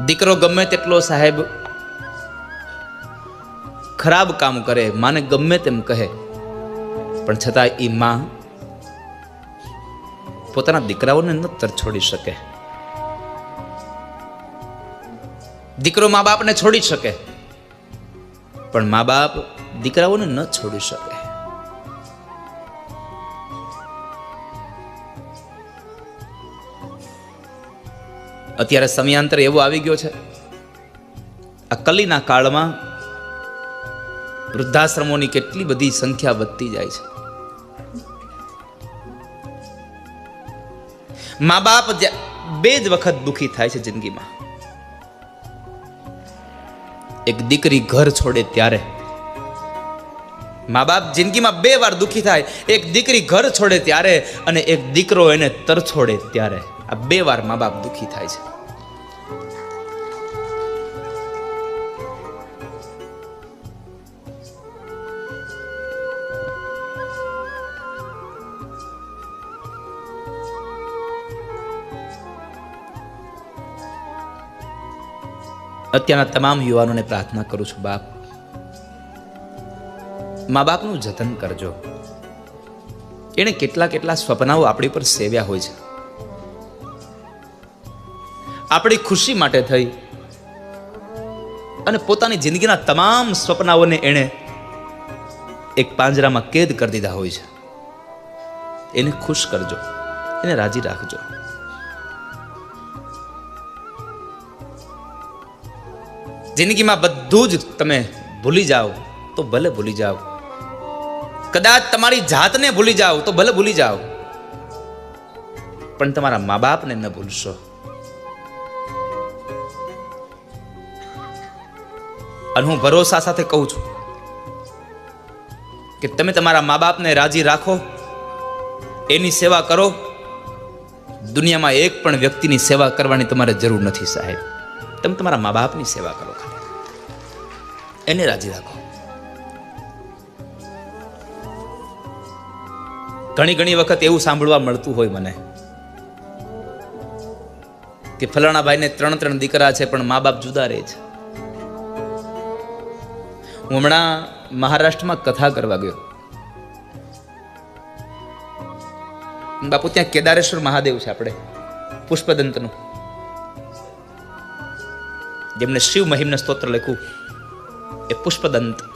દીકરો ગમે તેટલો સાહેબ ખરાબ કામ કરે, માને ગમે તેમ કહે. પણ છતાં એ માં પોતાના દીકરાઓને ન છોડી શકે. દીકરો મા બાપને છોડી શકે. પણ મા બાપ દીકરાઓને ન છોડી શકે. અત્યારે સમયાંતર એવો આવી ગયો છે. આ કલીના કાળમાં વૃદ્ધાશ્રમોની કેટલી બધી સંખ્યા વધતી જાય છે. મા બાપ બે જ વખત દુખી થાય છે જિંદગીમાં. એક દીકરી ઘર છોડે ત્યારે મા બાપ જિંદગીમાં બે વાર દુખી થાય, એક દીકરી ઘર છોડે ત્યારે અને એક દીકરો એને તર છોડે ત્યારે. આ બે વાર મા બાપ દુખી થાય છે. અત્યારના તમામ યુવાનોને પ્રાર્થના કરું છું, બાપ. મા બાપનું જતન કરજો. એણે કેટલા કેટલા સ્વપ્નાઓ આપણી પર સેવ્યા હોય છે. આપણી ખુશી માટે થઈ. અને પોતાની જિંદગીના તમામ સ્વપ્નાઓને એણે એક પાંજરામાં કેદ કરી દીધા હોય છે. એને ખુશ કરજો. એને રાજી રાખજો. જિંદગીમાં બધું જ તમે ભૂલી જાઓ તો ભલે ભૂલી જાઓ. કદાચ તમારી જાતને ભૂલી જાઓ તો ભલે ભૂલી જાઓ. પણ તમારા મા બાપને ન ભૂલશો. અને હું ભરોસા સાથે કહું છું કે તમે તમારા મા બાપને રાજી રાખો, એની સેવા કરો. દુનિયામાં એક પણ વ્યક્તિની સેવા કરવાની તમારે જરૂર નથી સાહેબ. તમે તમારા મા બાપની સેવા કરો એને રાજી રાખો. ઘણી ઘણી વખત એવું સાંભળવા મળતું હોય મને કે ફલાણા ભાઈને ત્રણ ત્રણ દીકરા છે, પણ મા બાપ જુદા રહે છે. હું હમણાં મહારાષ્ટ્રમાં કથા કરવા ગયો. બાપુ, ત્યાં કેદારેશ્વર મહાદેવ છે આપણે, પુષ્પદંતનું. જેમને શિવ મહિમને સ્તોત્ર લખ્યું, એ પુષ્પદંત.